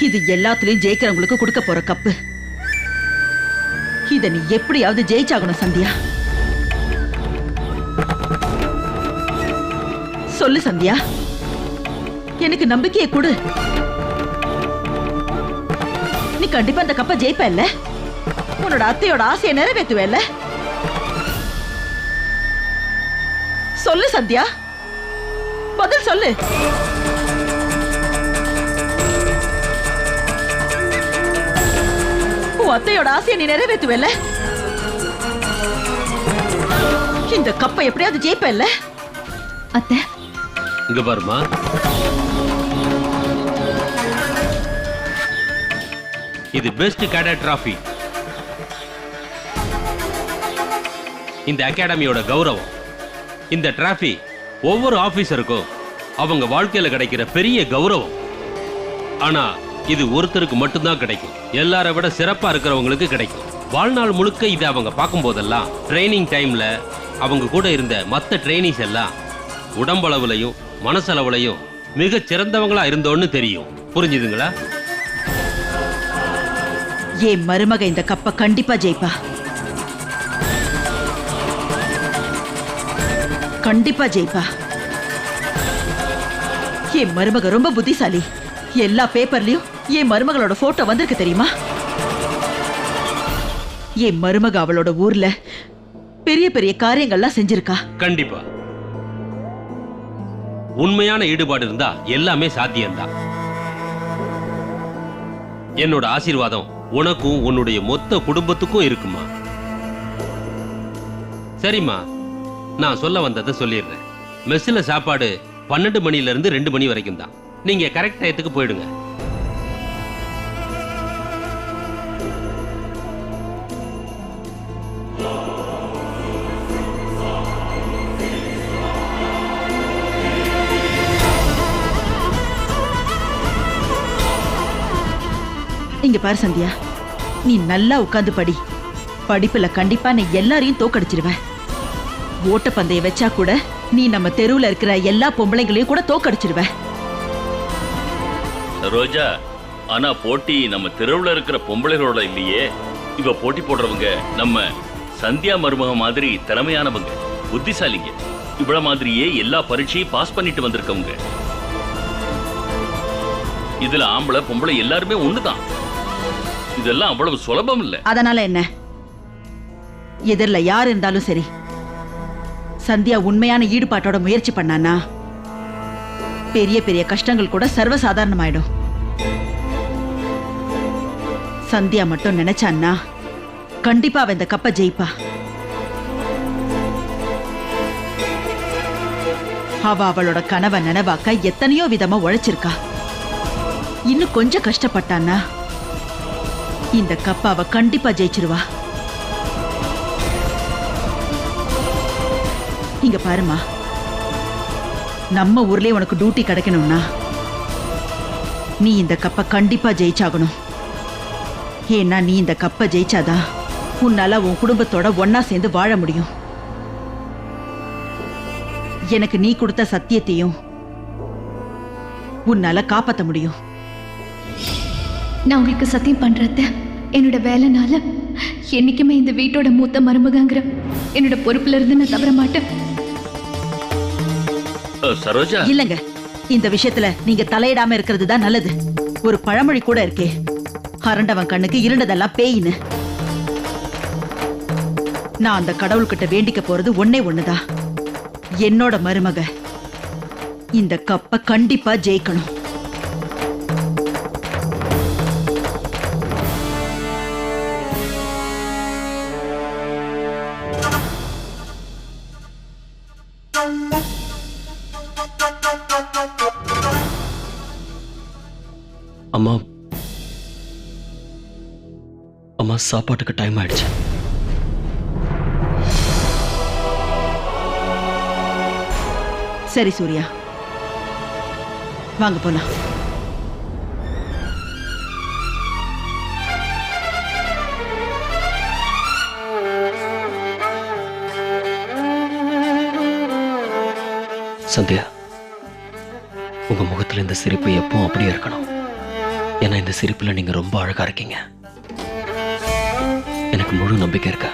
இது எல்லாத்துலயும் ஜெயிக்கிறவங்களுக்கு கொடுக்க போற கப்பு. இத நீ எப்படியாவது ஜெயிச்சாகணும் சந்தியா. சொல்லு சந்தியா. எனக்கு நம்பிக்கையை கொடு. நீ கண்டிப்பா அந்த கப்பை ஜெயிப்ப இல்ல? உன்னோட அத்தையோட ஆசையை நிறைவேற்றுவ இல்ல? சொல்லு சந்தியா. பதில் சொல்லு. உன் அத்தையோட ஆசையை நீ நிறைவேற்றுவல்ல? இந்த கப்பை எப்படியாவது ஜெயிப்ப இல்ல அத்தை. இங்க பாருமா இது பெஸ்ட் கேடட் டிராஃபி இந்த அகாடமியோட கௌரவம். இந்த டிராஃபி ஒவ்வொரு ஆபீசருக்கும் அவங்க வாழ்க்கையில கிடைக்கிற பெரிய கௌரவம். ஆனா இது ஒருத்தருக்கு மட்டும்தான் கிடைக்கும். எல்லாரை விட சிறப்பா இருக்கிறவங்களுக்கு கிடைக்கும். வாழ்நாள் முழுக்க இதை அவங்க பார்க்கும் போதெல்லாம் ட்ரைனிங் டைம்ல அவங்க கூட இருந்த மற்ற ட்ரைனிஸ் எல்லாம் உடம்பளவுலையும் மனசளவுலையும் மிக சிறந்தவங்களா இருந்தோன்னு தெரியும். புரிஞ்சுதுங்களா? என் மருமக இந்த கப்ப கண்டிப்பா ஜெயிப்பா. கண்டிப்பா ஜெயிப்பா. என் மருமக ரொம்ப புத்திசாலி. எல்லா பேப்பர்லயும் என் மருமகளோட போட்டோ வந்திருக்கு தெரியுமா? என் மருமக அவளோட ஊர்ல பெரிய பெரிய காரியங்கள்லாம் செஞ்சிருக்கா. கண்டிப்பா. உண்மையான ஈடுபாடு இருந்தா எல்லாமே சாத்தியம்தான். என்னோட ஆசீர்வாதம் உனக்கும் உன்னுடைய மொத்த குடும்பத்துக்கும் இருக்குமா? சரிம்மா நான் சொல்ல வந்ததை சொல்லிடுறேன். மெஸ்ஸில் சாப்பாடு பன்னெண்டு மணில இருந்து ரெண்டு மணி வரைக்கும் தான் நீங்க கரெக்ட் டயத்துக்கு போயிடுங்க. இங்க பாரு சந்தியா. நீ நல்லா உட்காந்து படி. படிப்புல கண்டிப்பா நீ எல்லாரையும் தோக்கடிச்சிருவ. ஓட்டப்பந்தய வச்சா கூட நீ நம்ம தெருவுல இருக்கிற எல்லா பொம்பளைங்களையும் கூட தோக்கடிச்சிருவ. ரோஜா ஆனா போட்டி நம்ம தெருவுல இருக்கிற பொம்பளைகளோட இல்லையே. இவ போட்டி போடுறவங்க நம்ம சந்தியா மருமக மாதிரி திறமையானவங்க புத்திசாலிங்க. இவள மாதிரியே எல்லா பரீட்சையும் பாஸ் பண்ணிட்டு வந்திருக்கவங்க. இதுல ஆம்பளை பொம்பளை எல்லாருமே ஒண்ணுதான். இதெல்லாம் அவ்வளவு சுலபம் இல்ல அதனால என்ன? எதிரில யார் இருந்தாலும் சரி. சந்தியா உண்மையான ஈடுபாட்டோட முயற்சி பண்ணானா பெரிய பெரிய கஷ்டங்கள் கூட சர்வசாதாரணமாயிடும். சந்தியா மட்டும் நினைச்சான்னா கண்டிப்பா அவன் இந்த கப்பை ஜெயிப்பா. அவ அவளோட கனவை நினைவாக்க எத்தனையோ விதமா உழைச்சிருக்கா. இன்னும் கொஞ்சம் கஷ்டப்பட்டான்னா இந்த கப்பாவை கண்டிப்பா ஜெயிச்சிருவா. இங்க பாருமா நம்ம ஊர்லயே உனக்கு டியூட்டி கிடைக்கணும்னா நீ இந்த கப்பை கண்டிப்பா ஜெயிச்சாகணும். ஏன்னா நீ இந்த கப்பை ஜெயிச்சாதான் உன்னால உன் குடும்பத்தோட ஒன்னா சேர்ந்து வாழ முடியும். எனக்கு நீ கொடுத்த சத்தியத்தையும் உன்னால காப்பாற்ற முடியும். நான் உங்களுக்கு சத்தியம் பண்றத என்னோட வேலைனால என்னைக்குமே இந்த வீட்டோட மூத்த மருமகங்கிற என்னோட பொறுப்புல இருந்து நான் தவற மாட்டேன். சரோஜா. இல்லங்க. இந்த விஷயத்துல நீங்க தலையிடாம இருக்கிறது தான் நல்லது. ஒரு பழமொழி கூட இருக்கே. அரண்டவன் கண்ணுக்கு இருண்டதெல்லாம் பேயின்னு. நான் அந்த கடவுள்கிட்ட வேண்டிக்க போறது ஒன்னே ஒண்ணுதான். என்னோட மருமக இந்த கப்ப கண்டிப்பா ஜெயிக்கணும். அம்மா. அம்மா சாப்பாட்டுக்கு டைம் ஆயிடுச்சு. சரி சூர்யா. வாங்க போலாம். சந்தியா உங்க முகத்துல இந்த சிரிப்பு எப்பவும் அப்படியே இருக்கணும். ஏன்னா இந்த சிரிப்புல நீங்க ரொம்ப அழகா இருக்கீங்க. எனக்கு முழு நம்பிக்கை இருக்க?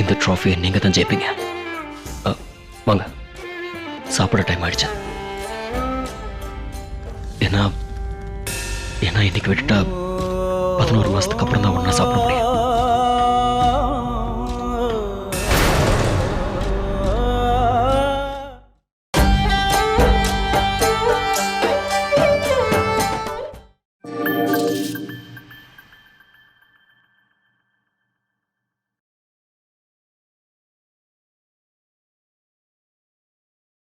இந்த ட்ராஃபியை நீங்க தான் ஜெயிப்பீங்க. வாங்க. சாப்பிட டைம் ஆயிடுச்சு. ஏன்னா ஏன்னா இன்னைக்கு விட்டுட்டா பதினோரு மாசத்துக்கு அப்புறம் தான் ஒன்றா சாப்பிட முடியும்.